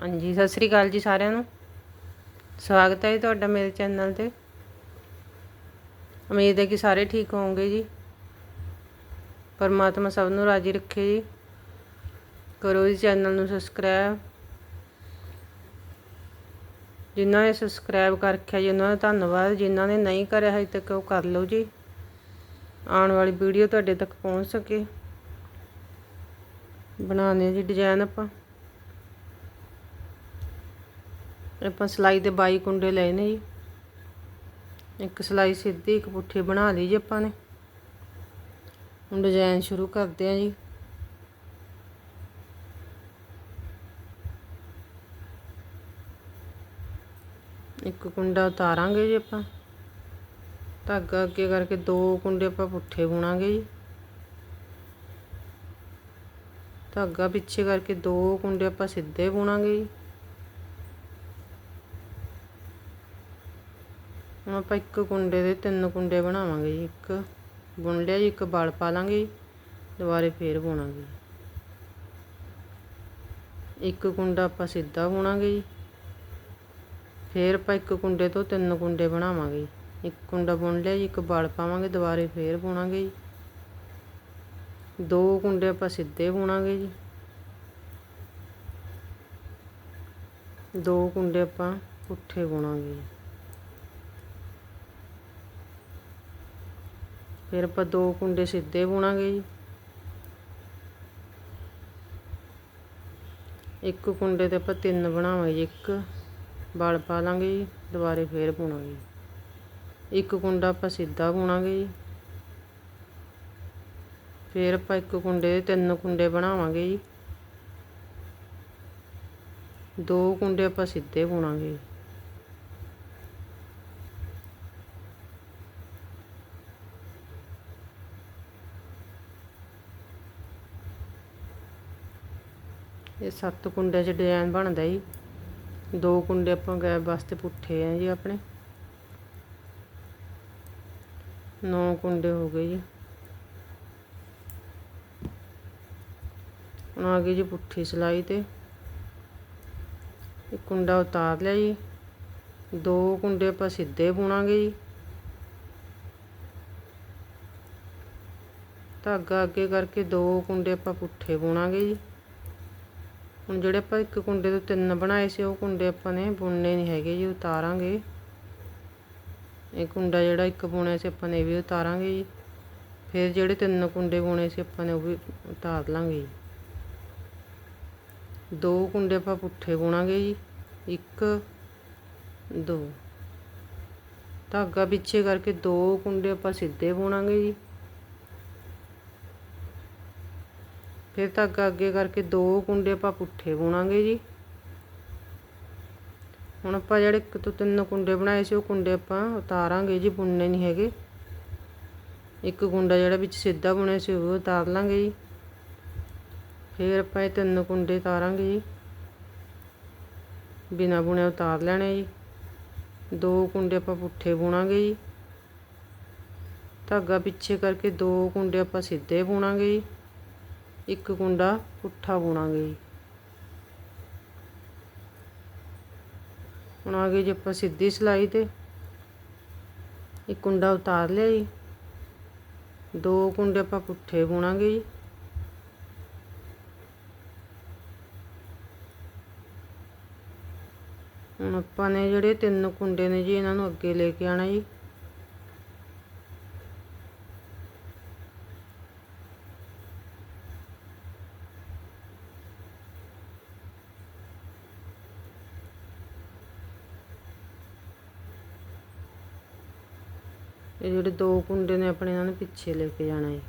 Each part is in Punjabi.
ਹਾਂਜੀ, ਸਤਿ ਸ੍ਰੀ ਅਕਾਲ ਜੀ ਸਾਰਿਆਂ ਨੂੰ। ਸਵਾਗਤ ਹੈ ਜੀ ਤੁਹਾਡਾ ਮੇਰੇ ਚੈਨਲ ਤੇ। ਉਮੀਦ ਹੈ ਕਿ ਸਾਰੇ ਠੀਕ ਹੋਵੋਗੇ ਜੀ। ਪਰਮਾਤਮਾ ਸਭ ਨੂੰ ਰਾਜੀ ਰੱਖੇ ਜੀ। ਕਰੋ ਜੀ ਚੈਨਲ ਨੂੰ ਸਬਸਕ੍ਰਾਈਬ। ਜਿਨ੍ਹਾਂ ਨੇ ਸਬਸਕ੍ਰਾਈਬ ਕਰ ਰੱਖਿਆ ਜੀ, ਉਹਨਾਂ ਦਾ ਧੰਨਵਾਦ। ਜਿਨ੍ਹਾਂ ਨੇ ਨਹੀਂ ਕਰਿਆ ਹਜੇ ਤੱਕ ਉਹ ਕਰ ਲਓ ਜੀ। ਆਉਣ ਵਾਲੀ ਵੀਡੀਓ ਤੁਹਾਡੇ ਤੱਕ ਪਹੁੰਚ ਸਕੇ। ਬਣਾਉਣੇ ਜੀ ਡਿਜ਼ਾਈਨ ਆਪਾਂ। ਆਪਾਂ ਸਲਾਈ ਦੇ 22 ਕੁੰਡੇ ਲਏ ਨੇ ਜੀ। ਇੱਕ ਸਲਾਈ ਸਿੱਧੀ, ਇੱਕ ਪੁੱਠੀ ਬਣਾ ਲਈ ਜੀ ਆਪਾਂ ਨੇ। ਹੁਣ ਡਿਜ਼ਾਈਨ ਸ਼ੁਰੂ ਕਰਦੇ ਆਂ ਜੀ। ਇੱਕ ਕੁੰਡਾ ਉਤਾਰਾਂਗੇ ਜੀ ਆਪਾਂ। ਧਾਗਾ ਅੱਗੇ ਕਰਕੇ ਦੋ ਕੁੰਡੇ ਆਪਾਂ ਪੁੱਠੇ ਬੁਣਾਂਗੇ ਜੀ। ਧਾਗਾ ਪਿੱਛੇ ਕਰਕੇ ਦੋ ਕੁੰਡੇ ਆਪਾਂ ਸਿੱਧੇ ਬੁਣਾਂਗੇ ਜੀ। ਹੁਣ ਆਪਾਂ ਇੱਕ ਕੁੰਡੇ ਦੇ ਤਿੰਨ ਕੁੰਡੇ ਬਣਾਵਾਂਗੇ ਜੀ, ਇੱਕ ਬੁਣ ਲਿਆ ਜੀ, ਇੱਕ ਬਲ ਪਾ ਲਾਂਗੇ ਜੀ, ਦੁਬਾਰੇ ਫੇਰ ਬੁਣਾਂਗੇ ਇੱਕ ਕੁੰਡਾ ਆਪਾਂ ਸਿੱਧਾ ਬੁਣਾਂਗੇ ਜੀ, ਫੇਰ ਆਪਾਂ ਇੱਕ ਕੁੰਡੇ ਤੋਂ ਤਿੰਨ ਕੁੰਡੇ ਬਣਾਵਾਂਗੇ ਇੱਕ ਕੁੰਡਾ ਬੁਣ ਲਿਆ ਜੀ, ਇੱਕ ਬਲ ਪਾਵਾਂਗੇ, ਦੁਬਾਰੇ ਫੇਰ ਬੁਣਾਂਗੇ ਜੀ। ਦੋ ਕੁੰਡੇ ਆਪਾਂ ਸਿੱਧੇ ਬੁਣਾਂਗੇ ਜੀ। ਦੋ ਕੁੰਡੇ ਆਪਾਂ ਪੁੱਠੇ ਬੁਣਾਂਗੇ ਫਿਰ ਆਪਾਂ ਦੋ ਕੁੰਡੇ ਸਿੱਧੇ ਬੁਣਾਂਗੇ ਜੀ। ਇੱਕ ਕੁੰਡੇ ਤੇ ਆਪਾਂ ਤਿੰਨ ਬਣਾਵਾਂਗੇ ਜੀ, ਇੱਕ ਬਲ ਪਾ ਲਾਂਗੇ ਜੀ, ਦੁਬਾਰੇ ਫੇਰ ਬੁਣਾਂਗੇ ਇੱਕ ਕੁੰਡਾ ਆਪਾਂ ਸਿੱਧਾ ਬੁਣਾਂਗੇ ਜੀ। ਫੇਰ ਆਪਾਂ ਇੱਕ ਕੁੰਡੇ ਦੇ ਤਿੰਨ ਕੁੰਡੇ ਬਣਾਵਾਂਗੇ ਜੀ। ਦੋ ਕੁੰਡੇ ਆਪਾਂ ਸਿੱਧੇ ਬੁਣਾਂਗੇ ਇਹ ਸੱਤ ਕੁੰਡਿਆਂ 'ਚ ਡਿਜ਼ਾਈਨ ਬਣਦਾ ਜੀ। ਦੋ ਕੁੰਡੇ ਆਪਾਂ ਗੈਬ ਵਾਸਤੇ ਪੁੱਠੇ ਆ ਜੀ ਆਪਣੇ। ਨੌ ਕੁੰਡੇ ਹੋ ਗਏ ਜੀ। ਹੁਣ ਆ ਗਈ ਜੀ ਪੁੱਠੀ ਸਲਾਈ ਤੇ। ਇੱਕ ਕੁੰਡਾ ਉਤਾਰ ਲਿਆ ਜੀ। ਦੋ ਕੁੰਡੇ ਆਪਾਂ ਸਿੱਧੇ ਬੁਣਾਂਗੇ ਜੀ। ਧਾਗਾ ਅੱਗੇ ਕਰਕੇ ਦੋ ਕੁੰਡੇ ਆਪਾਂ ਪੁੱਠੇ ਬੁਣਾਂਗੇ ਜੀ। ਹੁਣ ਜਿਹੜੇ ਆਪਾਂ ਇੱਕ ਕੁੰਡੇ ਤੋਂ ਤਿੰਨ ਬਣਾਏ ਸੀ, ਉਹ ਕੁੰਡੇ ਆਪਾਂ ਨੇ ਬੁਣਨੇ ਨਹੀਂ ਹੈਗੇ ਜੀ, ਉਤਾਰਾਂਗੇ। ਇਹ ਕੁੰਡਾ ਜਿਹੜਾ ਇੱਕ ਬੁਣਿਆ ਸੀ, ਆਪਾਂ ਨੇ ਵੀ ਉਤਾਰਾਂਗੇ ਜੀ। ਫਿਰ ਜਿਹੜੇ ਤਿੰਨ ਕੁੰਡੇ ਬੁਣੇ ਸੀ, ਆਪਾਂ ਨੇ ਉਹ ਵੀ ਉਤਾਰ ਲਾਂਗੇ ਜੀ। ਦੋ ਕੁੰਡੇ ਆਪਾਂ ਪੁੱਠੇ ਬੁਣਾਂਗੇ ਜੀ, ਇੱਕ, ਦੋ। ਧਾਗਾ ਪਿੱਛੇ ਕਰਕੇ ਦੋ ਕੁੰਡੇ ਆਪਾਂ ਸਿੱਧੇ ਬੁਣਾਂਗੇ ਜੀ। ਫਿਰ ਧਾਗਾ ਅੱਗੇ ਕਰਕੇ ਦੋ ਕੁੰਡੇ ਆਪਾਂ ਪੁੱਠੇ ਬੁਣਾਂਗੇ ਜੀ। ਹੁਣ ਆਪਾਂ ਜਿਹੜੇ ਇੱਕ ਤੋਂ ਤਿੰਨ ਕੁੰਡੇ ਬਣਾਏ ਸੀ, ਉਹ ਕੁੰਡੇ ਆਪਾਂ ਉਤਾਰਾਂਗੇ ਜੀ, ਬੁਣਨੇ ਨਹੀਂ ਹੈਗੇ। ਇੱਕ ਕੁੰਡਾ ਜਿਹੜਾ ਵਿੱਚ ਸਿੱਧਾ ਬੁਣਿਆ ਸੀ, ਉਹ ਉਤਾਰ ਲਾਂਗੇ ਜੀ। ਫਿਰ ਆਪਾਂ ਇਹ ਤਿੰਨ ਕੁੰਡੇ ਉਤਾਰਾਂਗੇ ਜੀ। ਬਿਨਾ ਬੁਣਿਆ ਉਤਾਰ ਲੈਣੇ ਜੀ। ਦੋ ਕੁੰਡੇ ਆਪਾਂ ਪੁੱਠੇ ਬੁਣਾਂਗੇ ਜੀ। ਧਾਗਾ ਪਿੱਛੇ ਕਰਕੇ ਦੋ ਕੁੰਡੇ ਆਪਾਂ ਸਿੱਧੇ ਬੁਣਾਂਗੇ ਜੀ। ਇੱਕ ਕੁੰਡਾ ਪੁੱਠਾ ਬੁਣਾਂਗੇ ਜੀ। ਹੁਣ ਆ ਗਏ ਜੀ ਆਪਾਂ ਸਿੱਧੀ ਸਿਲਾਈ ਤੇ। ਇੱਕ ਕੁੰਡਾ ਉਤਾਰ ਲਿਆ ਜੀ। ਦੋ ਕੁੰਡੇ ਆਪਾਂ ਪੁੱਠੇ ਬੁਣਾਂਗੇ ਜੀ। ਹੁਣ ਆਪਾਂ ਨੇ ਜਿਹੜੇ ਤਿੰਨ ਕੁੰਡੇ ਨੇ ਜੀ ਇਹਨਾਂ ਨੂੰ ਅੱਗੇ ਲੈ ਕੇ ਆਣਾ ਜੀ ਇਹ ਜਿਹੜੇ ਦੋ ਕੁੰਡੇ ਨੇ ਆਪਣੇ ਇਹਨਾਂ ਨੂੰ ਪਿੱਛੇ ਲੈ ਕੇ ਜਾਣਾ ਹੈ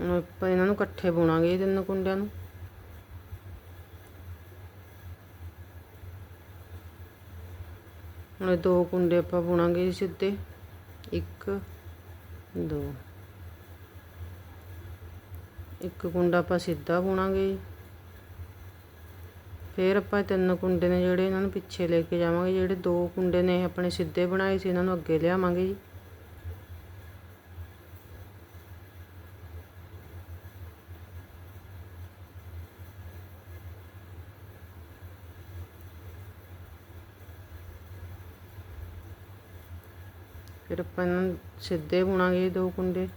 ਹੁਣ ਆਪਾਂ ਇਹਨਾਂ ਨੂੰ ਇਕੱਠੇ ਬੁਣਾਂਗੇ ਇਹ ਤਿੰਨ ਕੁੰਡਿਆਂ ਨੂੰ। ਹੁਣ ਦੋ ਕੁੰਡੇ ਆਪਾਂ ਬੁਣਾਂਗੇ ਜੀ ਸਿੱਧੇ। ਇੱਕ ਦੋ। ਇੱਕ ਕੁੰਡਾ ਆਪਾਂ ਸਿੱਧਾ ਬੁਣਾਂਗੇ ਜੀ। ਫਿਰ ਆਪਾਂ ਤਿੰਨ ਕੁੰਡੇ ਨੇ ਜਿਹੜੇ ਇਹਨਾਂ ਨੂੰ ਪਿੱਛੇ ਲੈ ਕੇ ਜਾਵਾਂਗੇ। ਜਿਹੜੇ ਦੋ ਕੁੰਡੇ ਨੇ ਇਹ ਆਪਣੇ ਸਿੱਧੇ ਬਣਾਏ ਸੀ, ਇਹਨਾਂ ਨੂੰ ਅੱਗੇ ਲਿਆਵਾਂਗੇ ਜੀ। ਫਿਰ ਆਪਾਂ ਇਹਨਾਂ ਨੂੰ ਸਿੱਧੇ ਬੁਣਾਂਗੇ ਜੀ ਦੋ ਕੁੰਡੇ।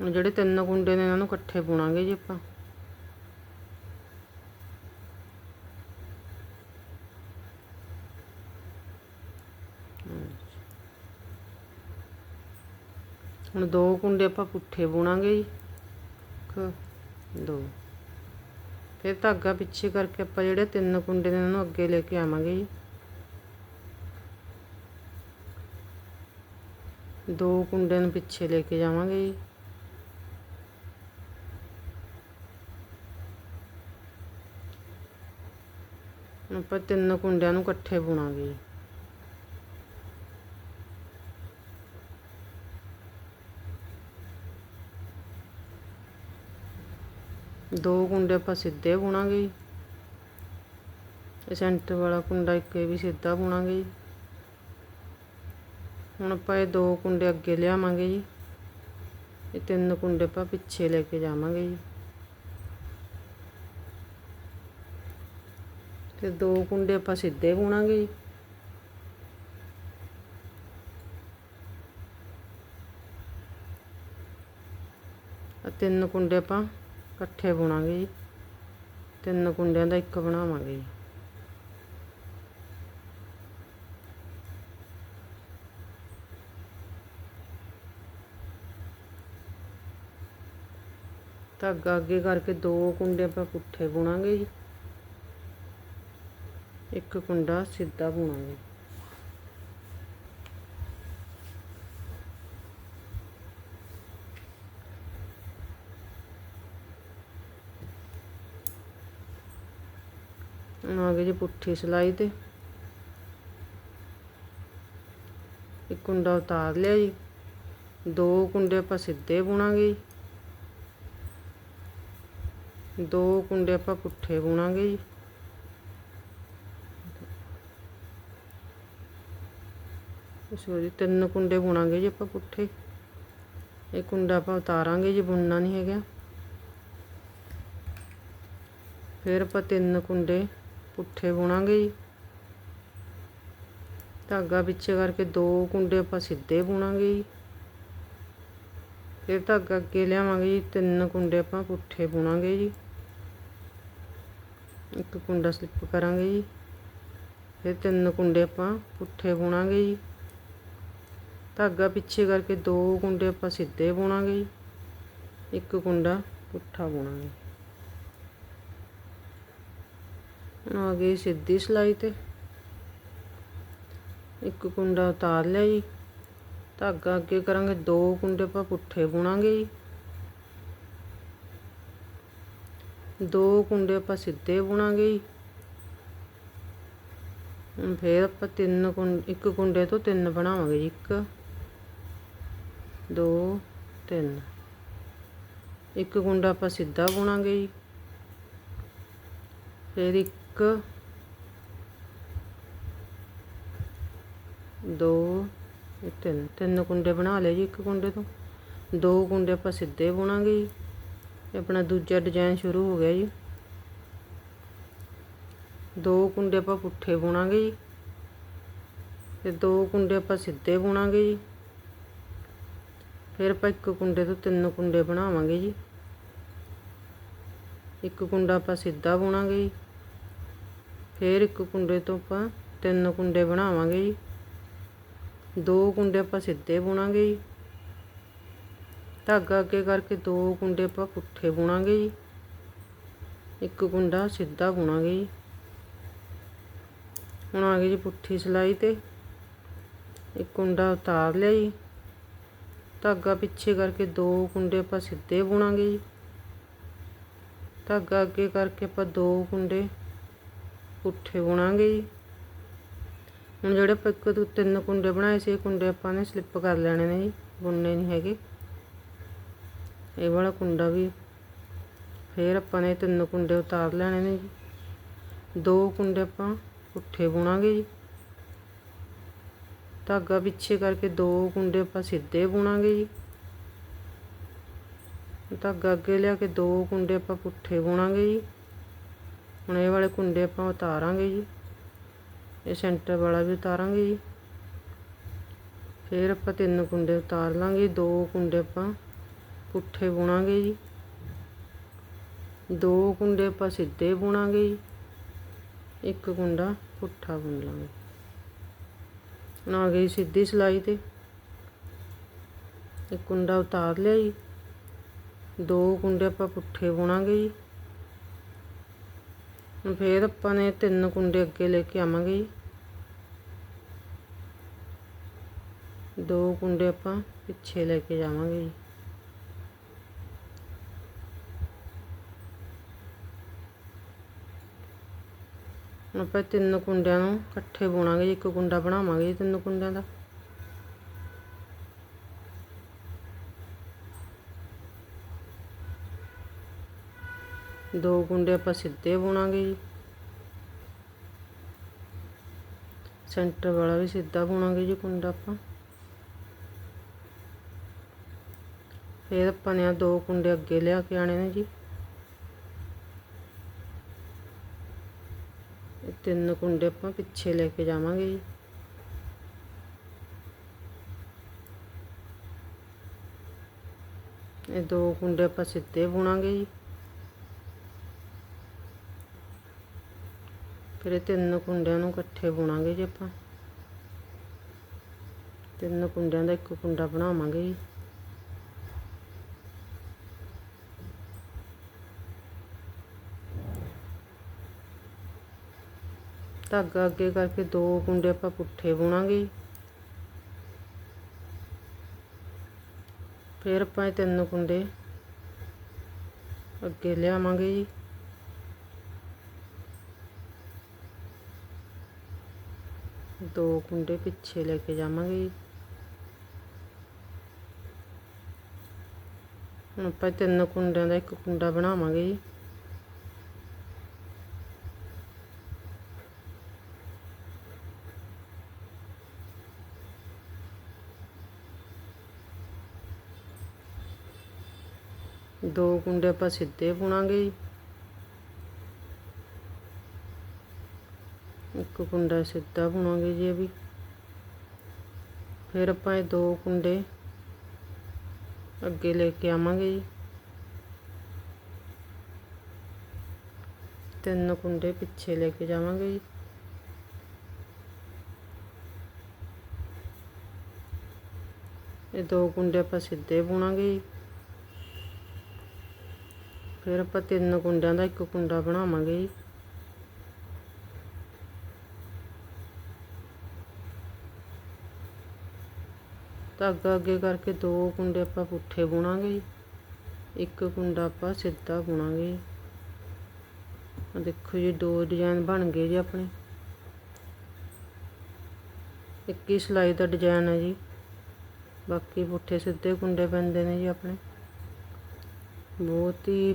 ਹੁਣ ਜਿਹੜੇ ਤਿੰਨ ਕੁੰਡੇ ਨੇ ਇਹਨਾਂ ਨੂੰ ਇਕੱਠੇ ਬੁਣਾਂਗੇ ਜੀ ਆਪਾਂ। ਹੁਣ ਦੋ ਕੁੰਡੇ ਆਪਾਂ ਪੁੱਠੇ ਬੁਣਾਂਗੇ ਜੀ। ਇੱਕ, ਦੋ। ਫਿਰ ਧਾਗਾ ਪਿੱਛੇ ਕਰਕੇ ਆਪਾਂ ਜਿਹੜੇ ਤਿੰਨ ਕੁੰਡੇ ਨੇ ਇਹਨਾਂ ਨੂੰ ਅੱਗੇ ਲੈ ਕੇ ਆਵਾਂਗੇ ਜੀ। ਦੋ ਕੁੰਡੇ ਨੂੰ ਪਿੱਛੇ ਲੈ ਕੇ ਜਾਵਾਂਗੇ ਜੀ। ਆਪਾਂ ਤਿੰਨ ਕੁੰਡਿਆਂ ਨੂੰ ਇਕੱਠੇ ਬੁਣਾਂਗੇ ਦੋ ਕੁੰਡੇ ਆਪਾਂ ਸਿੱਧੇ ਬੁਣਾਂਗੇ ਜੀ। ਇਹ ਸੈਂਟਰ ਵਾਲਾ ਕੁੰਡਾ ਇੱਕ ਇਹ ਵੀ ਸਿੱਧਾ ਬੁਣਾਂਗੇ ਜੀ। ਹੁਣ ਆਪਾਂ ਇਹ ਦੋ ਕੁੰਡੇ ਅੱਗੇ ਲਿਆਵਾਂਗੇ ਜੀ। ਇਹ ਤਿੰਨ ਕੁੰਡੇ ਆਪਾਂ ਪਿੱਛੇ ਲੈ ਕੇ ਜਾਵਾਂਗੇ ਜੀ। ਤੇ ਦੋ ਕੁੰਡੇ ਆਪਾਂ ਸਿੱਧੇ ਬੁਣਾਂਗੇ ਜੀ। ਤਿੰਨ ਕੁੰਡੇ ਆਪਾਂ ਇਕੱਠੇ ਬੁਣਾਂਗੇ ਜੀ। ਤਿੰਨ ਕੁੰਡਿਆਂ ਦਾ ਇੱਕ ਬਣਾਵਾਂਗੇ ਜੀ। ਧਾਗਾ ਅੱਗੇ ਕਰਕੇ ਦੋ ਕੁੰਡੇ ਆਪਾਂ ਪੁੱਠੇ ਬੁਣਾਂਗੇ ਜੀ। ਇੱਕ ਕੁੰਡਾ ਸਿੱਧਾ ਬੁਣਾਂਗੇ। ਹੁਣ ਜੀ ਪੁੱਠੀ ਸਿਲਾਈ ਤੇ। ਇੱਕ ਕੁੰਡਾ ਉਤਾਰ ਲਿਆ ਜੀ। ਦੋ ਕੁੰਡੇ ਆਪਾਂ ਸਿੱਧੇ ਬੁਣਾਂਗੇ ਜੀ। ਦੋ ਕੁੰਡੇ ਆਪਾਂ ਪੁੱਠੇ ਬੁਣਾਂਗੇ ਜੀ। ਸੋਰੀ ਤਿੰਨ ਕੁੰਡੇ ਬੁਣਾਂਗੇ ਜੀ ਆਪਾਂ ਪੁੱਠੇ। ਇਹ ਕੁੰਡਾ ਆਪਾਂ ਉਤਾਰਾਂਗੇ ਜੀ, ਬੁਣਨਾ ਨਹੀਂ ਹੈਗਾ। ਫਿਰ ਆਪਾਂ ਤਿੰਨ ਕੁੰਡੇ ਪੁੱਠੇ ਬੁਣਾਂਗੇ ਜੀ ਧਾਗਾ ਪਿੱਛੇ ਕਰਕੇ ਦੋ ਕੁੰਡੇ ਆਪਾਂ ਸਿੱਧੇ ਬੁਣਾਂਗੇ ਜੀ ਫਿਰ ਧਾਗਾ ਅੱਗੇ ਲਿਆਵਾਂਗੇ ਜੀ, ਤਿੰਨ ਕੁੰਡੇ ਆਪਾਂ ਪੁੱਠੇ ਬੁਣਾਂਗੇ ਜੀ। ਇੱਕ ਕੁੰਡਾ ਸਲਿੱਪ ਕਰਾਂਗੇ ਜੀ। ਫਿਰ ਤਿੰਨ ਕੁੰਡੇ ਆਪਾਂ ਪੁੱਠੇ ਬੁਣਾਂਗੇ ਜੀ। ਧਾਗਾ ਪਿੱਛੇ ਕਰਕੇ ਦੋ ਕੁੰਡੇ ਆਪਾਂ ਸਿੱਧੇ ਬੁਣਾਂਗੇ ਜੀ। ਇੱਕ ਕੁੰਡਾ ਪੁੱਠਾ ਬੁਣਾਂਗੇ ਹੁਣ ਆ ਗਈ ਸਿੱਧੀ ਸਿਲਾਈ ਤੇ। ਇੱਕ ਕੁੰਡਾ ਉਤਾਰ ਲਿਆ ਜੀ। ਧਾਗਾ ਅੱਗੇ ਕਰਾਂਗੇ, ਦੋ ਕੁੰਡੇ ਆਪਾਂ ਪੁੱਠੇ ਬੁਣਾਂਗੇ ਜੀ। ਦੋ ਕੁੰਡੇ ਆਪਾਂ ਸਿੱਧੇ ਬੁਣਾਂਗੇ ਜੀ। ਫਿਰ ਆਪਾਂ ਤਿੰਨ ਕੁੰਡ ਇੱਕ ਕੁੰਡੇ ਤੋਂ ਤਿੰਨ ਬਣਾਵਾਂਗੇ ਜੀ, ਇੱਕ, ਦੋ, ਤਿੰਨ। ਇੱਕ ਕੁੰਡਾ ਆਪਾਂ ਸਿੱਧਾ ਬੁਣਾਂਗੇ ਜੀ। ਫਿਰ ਇੱਕ ਦੋ, ਇਹ ਤਿੰਨ ਤਿੰਨ ਕੁੰਡੇ ਬਣਾ ਲਏ ਜੀ ਇੱਕ ਕੁੰਡੇ ਤੋਂ। ਦੋ ਕੁੰਡੇ ਆਪਾਂ ਸਿੱਧੇ ਬੁਣਾਂਗੇ ਜੀ। ਇਹ ਆਪਣਾ ਦੂਜਾ ਡਿਜ਼ਾਈਨ ਸ਼ੁਰੂ ਹੋ ਗਿਆ ਜੀ। ਦੋ ਕੁੰਡੇ ਆਪਾਂ ਪੁੱਠੇ ਬੁਣਾਂਗੇ ਜੀ। ਤੇ ਦੋ ਕੁੰਡੇ ਆਪਾਂ ਸਿੱਧੇ ਬੁਣਾਂਗੇ ਜੀ। ਫਿਰ ਆਪਾਂ ਇੱਕ ਕੁੰਡੇ ਤੋਂ ਤਿੰਨ ਕੁੰਡੇ ਬਣਾਵਾਂਗੇ ਜੀ। ਇੱਕ ਕੁੰਡਾ ਆਪਾਂ ਸਿੱਧਾ ਬੁਣਾਂਗੇ ਜੀ। ਫਿਰ ਇੱਕ ਕੁੰਡੇ ਤੋਂ ਆਪਾਂ ਤਿੰਨ ਕੁੰਡੇ ਬਣਾਵਾਂਗੇ ਜੀ। ਦੋ ਕੁੰਡੇ ਆਪਾਂ ਸਿੱਧੇ ਬੁਣਾਂਗੇ ਜੀ। ਧਾਗਾ ਅੱਗੇ ਕਰਕੇ ਦੋ ਕੁੰਡੇ ਆਪਾਂ ਪੁੱਠੇ ਬੁਣਾਂਗੇ ਜੀ। ਇੱਕ ਕੁੰਡਾ ਸਿੱਧਾ ਬੁਣਾਂਗੇ ਜੀ। ਹੁਣ ਆ ਗਈ ਜੀ ਪੁੱਠੀ ਸਿਲਾਈ ਤੇ। ਇੱਕ ਕੁੰਡਾ ਉਤਾਰ ਲਿਆ ਜੀ। ਧਾਗਾ ਪਿੱਛੇ ਕਰਕੇ ਦੋ ਕੁੰਡੇ ਆਪਾਂ ਸਿੱਧੇ ਬੁਣਾਂਗੇ ਜੀ। ਧਾਗਾ ਅੱਗੇ ਕਰਕੇ ਆਪਾਂ ਦੋ ਕੁੰਡੇ ਪੁੱਠੇ ਬੁਣਾਂਗੇ ਜੀ। ਹੁਣ ਜਿਹੜੇ ਆਪਾਂ ਇੱਕ ਤੋਂ ਤਿੰਨ ਕੁੰਡੇ ਬਣਾਏ ਸੀ, ਇਹ ਕੁੰਡੇ ਆਪਾਂ ਨੇ ਸਲਿੱਪ ਕਰ ਲੈਣੇ ਨੇ ਜੀ, ਬੁਣਨੇ ਨਹੀਂ ਹੈਗੇ। ਇਹ ਵਾਲਾ ਕੁੰਡਾ ਵੀ ਫਿਰ ਆਪਾਂ ਨੇ ਤਿੰਨ ਕੁੰਡੇ ਉਤਾਰ ਲੈਣੇ ਨੇ ਜੀ। ਦੋ ਕੁੰਡੇ ਆਪਾਂ ਪੁੱਠੇ ਬੁਣਾਂਗੇ ਜੀ। ਧਾਗਾ ਪਿੱਛੇ ਕਰਕੇ ਦੋ ਕੁੰਡੇ ਆਪਾਂ ਸਿੱਧੇ ਬੁਣਾਂਗੇ ਜੀ। ਧਾਗਾ ਅੱਗੇ ਲਿਆ ਕੇ ਦੋ ਕੁੰਡੇ ਆਪਾਂ ਪੁੱਠੇ ਬੁਣਾਂਗੇ ਜੀ। ਹੁਣ ਇਹ ਵਾਲੇ ਕੁੰਡੇ ਆਪਾਂ ਉਤਾਰਾਂਗੇ ਜੀ। ਇਹ ਸੈਂਟਰ ਵਾਲਾ ਵੀ ਉਤਾਰਾਂਗੇ ਜੀ। ਫਿਰ ਆਪਾਂ ਤਿੰਨ ਕੁੰਡੇ ਉਤਾਰ ਲਾਂਗੇ, ਦੋ ਕੁੰਡੇ ਆਪਾਂ ਪੁੱਠੇ ਬੁਣਾਂਗੇ ਜੀ। ਦੋ ਕੁੰਡੇ ਆਪਾਂ ਸਿੱਧੇ ਬੁਣਾਂਗੇ ਜੀ। ਇੱਕ ਕੁੰਡਾ ਪੁੱਠਾ ਬੁਣ ਲਾਂਗੇ। ਹੁਣ ਆ ਗਈ ਸਿੱਧੀ ਸਿਲਾਈ ਤੇ। ਇੱਕ ਕੁੰਡਾ ਉਤਾਰ ਲਿਆ ਜੀ। ਦੋ ਕੁੰਡੇ ਆਪਾਂ ਪੁੱਠੇ ਬੁਣਾਂਗੇ ਜੀ। ਹੁਣ ਫੇਰ ਆਪਾਂ ਨੇ ਤਿੰਨ ਕੁੰਡੇ ਅੱਗੇ ਲੈ ਕੇ ਆਵਾਂਗੇ ਜੀ। ਦੋ ਕੁੰਡੇ ਆਪਾਂ ਪਿੱਛੇ ਲੈ ਕੇ ਜਾਵਾਂਗੇ ਜੀ। ਹੁਣ ਆਪਾਂ ਤਿੰਨ ਕੁੰਡਿਆਂ ਨੂੰ ਇਕੱਠੇ ਬੁਣਾਂਗੇ ਜੀ, ਇੱਕ ਕੁੰਡਾ ਬਣਾਵਾਂਗੇ ਜੀ ਤਿੰਨ ਕੁੰਡਿਆਂ ਦਾ। ਦੋ ਕੁੰਡੇ ਆਪਾਂ ਸਿੱਧੇ ਬੁਣਾਂਗੇ ਜੀ। ਸੈਂਟਰ ਵਾਲਾ ਵੀ ਸਿੱਧਾ ਬੁਣਾਂਗੇ ਜੀ ਕੁੰਡਾ ਆਪਾਂ। ਫਿਰ ਆਪਾਂ ਨੇ ਦੋ ਕੁੰਡੇ ਅੱਗੇ ਲਿਆ ਕੇ ਆਣੇ ਨੇ ਜੀ। ਤਿੰਨ ਕੁੰਡੇ ਆਪਾਂ ਪਿੱਛੇ ਲੈ ਕੇ ਜਾਵਾਂਗੇ ਜੀ। ਇਹ ਦੋ ਕੁੰਡੇ ਆਪਾਂ ਸਿੱਧੇ ਬੁਣਾਂਗੇ ਜੀ। ਫਿਰ ਇਹ ਤਿੰਨ ਕੁੰਡਿਆਂ ਨੂੰ ਇਕੱਠੇ ਬੁਣਾਂਗੇ ਜੀ ਆਪਾਂ। ਤਿੰਨ ਕੁੰਡਿਆਂ ਦਾ ਇੱਕ ਕੁੰਡਾ ਬਣਾਵਾਂਗੇ ਜੀ। ਧਾਗਾ ਅੱਗੇ ਕਰਕੇ ਦੋ ਕੁੰਡੇ ਆਪਾਂ ਪੁੱਠੇ ਬੁਣਾਂਗੇ ਫਿਰ ਆਪਾਂ ਇਹ ਤਿੰਨ ਕੁੰਡੇ ਅੱਗੇ ਲਿਆਵਾਂਗੇ ਜੀ। ਦੋ ਕੁੰਡੇ ਪਿੱਛੇ ਲੈ ਕੇ ਜਾਵਾਂਗੇ ਹੁਣ ਆਪਾਂ ਤਿੰਨ ਕੁੰਡਿਆਂ ਦਾ ਇੱਕ ਕੁੰਡਾ ਬਣਾਵਾਂਗੇ ਜੀ। ਦੋ ਕੁੰਡੇ ਆਪਾਂ ਸਿੱਧੇ ਬੁਣਾਂਗੇ ਜੀ। ਇੱਕ ਕੁੰਡਾ ਸਿੱਧਾ ਬੁਣਾਂਗੇ ਜੀ ਇਹ ਵੀ। ਫਿਰ ਆਪਾਂ ਇਹ ਦੋ ਕੁੰਡੇ ਅੱਗੇ ਲੈ ਕੇ ਆਵਾਂਗੇ ਜੀ। ਤਿੰਨ ਕੁੰਡੇ ਪਿੱਛੇ ਲੈ ਕੇ ਜਾਵਾਂਗੇ ਜੀ। ਇਹ ਦੋ ਕੁੰਡੇ ਆਪਾਂ ਸਿੱਧੇ ਬੁਣਾਂਗੇ ਜੀ। ਫਿਰ ਆਪਾਂ ਤਿੰਨ ਕੁੰਡਿਆਂ ਦਾ ਇੱਕ ਕੁੰਡਾ ਬਣਾਵਾਂਗੇ ਜੀ। ਧਾਗਾ ਅੱਗੇ ਕਰਕੇ ਦੋ ਕੁੰਡੇ ਆਪਾਂ ਪੁੱਠੇ ਬੁਣਾਂਗੇ ਜੀ। ਇੱਕ ਕੁੰਡਾ ਆਪਾਂ ਸਿੱਧਾ ਬੁਣਾਂਗੇ ਆ ਦੇਖੋ ਜੀ, ਦੋ ਡਿਜ਼ਾਈਨ ਬਣ ਗਏ ਜੀ ਆਪਣੇ। ਇੱਕ ਹੀ ਸਿਲਾਈ ਦਾ ਡਿਜ਼ਾਈਨ ਹੈ ਜੀ। ਬਾਕੀ ਪੁੱਠੇ ਸਿੱਧੇ ਕੁੰਡੇ ਪੈਂਦੇ ਨੇ ਜੀ ਆਪਣੇ। ਬਹੁਤ ਹੀ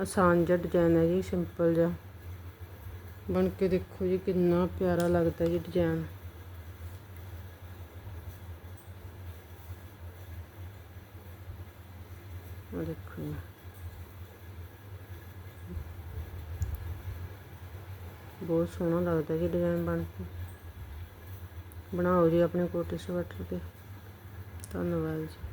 ਆਸਾਨ ਜਿਹਾ ਡਿਜ਼ਾਈਨ ਹੈ ਜੀ ਸਿੰਪਲ ਜਿਹਾ। ਬਣ ਕੇ ਦੇਖੋ ਜੀ, ਕਿੰਨਾ ਪਿਆਰਾ ਲੱਗਦਾ ਜੀ ਡਿਜ਼ਾਈਨ ਉਹ ਦੇਖੋ ਜੀ ਬਹੁਤ ਸੋਹਣਾ ਲੱਗਦਾ ਜੀ ਡਿਜ਼ਾਈਨ ਬਣ ਕੇ। ਬਣਾਓ ਜੀ ਆਪਣੇ ਕੋਟੀ ਸਵੈਟਰ ਤੇ ਧੰਨਵਾਦ ਜੀ।